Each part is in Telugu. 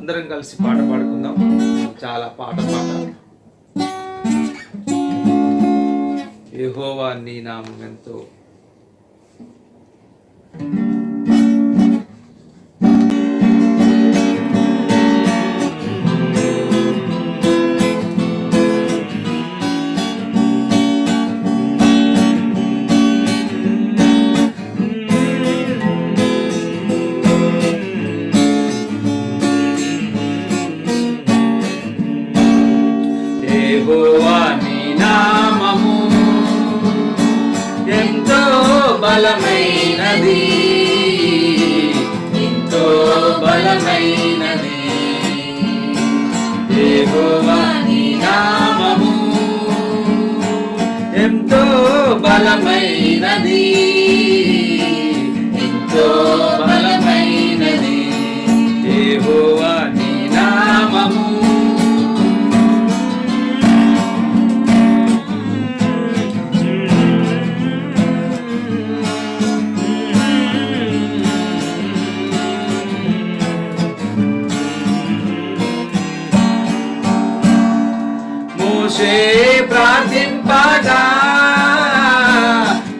అందరం కలిసి పాట పాడుకుందాం. చాలా పాట పాట. యహోవా నీ నామం ఎంతో బలమైనది. ఎంతో బలమైనది. యెహోవా నామము. ఎంతో బలమైనది. మోషే ప్రార్థింపగా.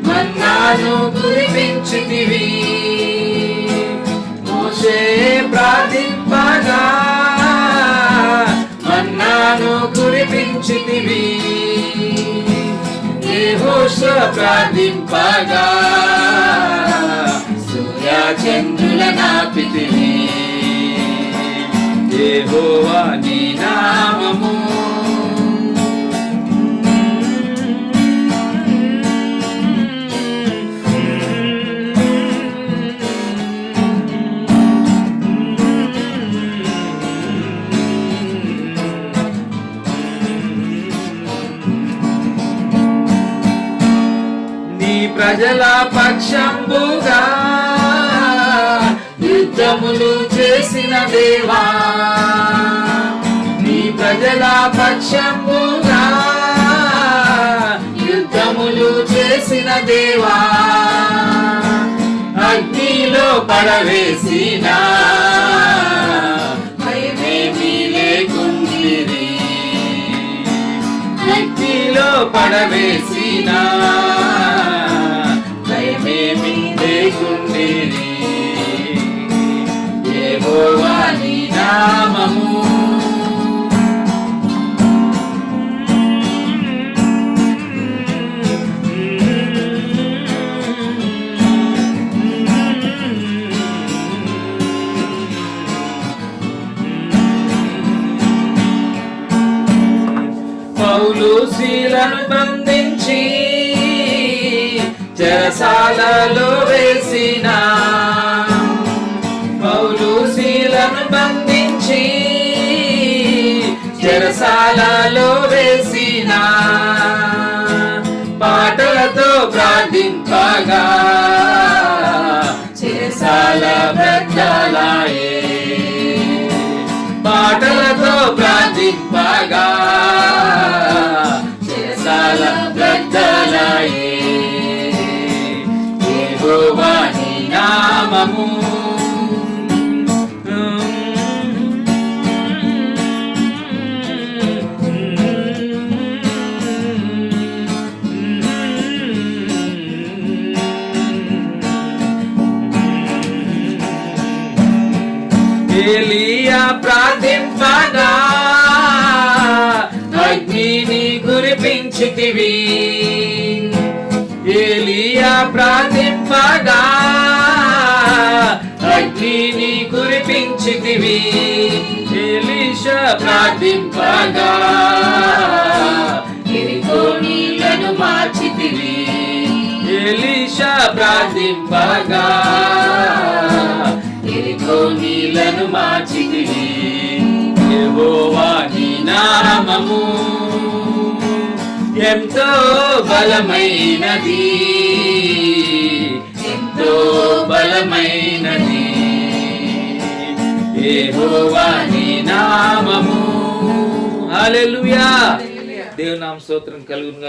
మన్నాను కురిపించితివి. మోషే ప్రార్థింపగా. మన్నాను కురిపించితివి. యెహోషువ ప్రార్థింపగా. సూర్య చంద్రుల నాపితివి యెహోవా ప్రజల పక్షంబుగా యుద్ధములు చేసిన దేవా నీ ప్రజల పక్షంబుగా యుద్ధములు చేసిన దేవా అగ్నిలో పడవేసిన పడవేసినా పడవేసిన పౌలు శీలను బంధించి చెరసాలలో వేసిన పౌలు శీలను బంధించి చెరసాలలో వేసిన పాటలతో ప్రార్థింపగా చెరసాల బ్రద్దలాయే పాటలతో ప్రార్థింపగా నామము ఏలియా ప్రార్థింపగా అగ్నిని కురిపించితివి. ఏలియా ప్రార్థింపగా కురిపించితివి ఎలీష ప్రార్థింపగా ఎరికో నీళ్ళను మార్చితివి. ఎలీష ప్రార్థింపగా ఎరికో నీళ్ళను మార్చితివి. యెహోవా నీ నామము ఎంతో బలమైనది. ఎంతో బలమైనది. యెహోవా నీ నామము. హల్లెలూయా. దేవునామ స్తోత్రం కలుగునుగా